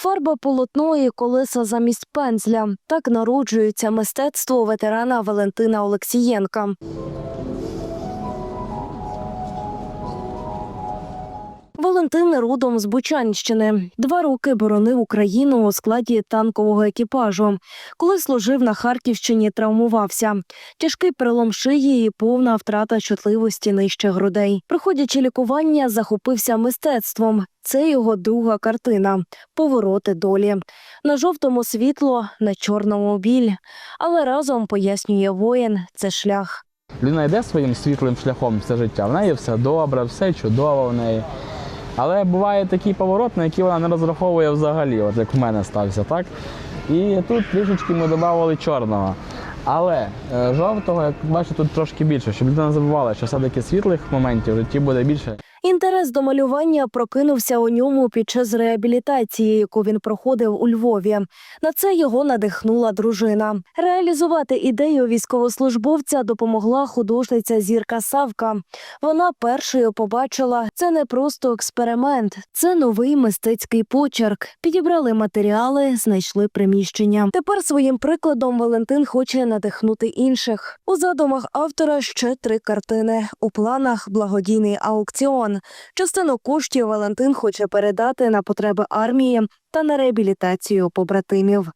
Фарба полотно і колеса замість пензля. Так народжується мистецтво ветерана Валентина Олексієнка. Валентин родом з Бучанщини. Два роки боронив Україну у складі танкового екіпажу. Коли служив на Харківщині, травмувався. Тяжкий перелом шиї і повна втрата чутливості нижче грудей. Проходячи лікування, захопився мистецтвом. Це його друга картина повороти долі. На жовтому світло, на чорному біль. Але разом пояснює воїн, це шлях. Людина йде своїм світлим шляхом все життя. В неї все добре, все чудово в неї. Але буває такий поворот, на який вона не розраховує взагалі, от як в мене стався, так? І тут трішечки ми додавали чорного. Але е, жовтого, як бачите, тут трошки більше, щоб людина забувала, що все-таки світлих моментів в житті буде більше. Інтерес до малювання прокинувся у ньому під час реабілітації, яку він проходив у Львові. На це його надихнула дружина. Реалізувати ідею військовослужбовця допомогла художниця Зірка Савка. Вона першою побачила це не просто експеримент, це новий мистецький почерк. Підібрали матеріали, знайшли приміщення. Тепер своїм прикладом Валентин хоче надихнути інших. У задумах автора ще три картини. У планах благодійний аукціон. Частину коштів Валентин хоче передати на потреби армії та на реабілітацію побратимів.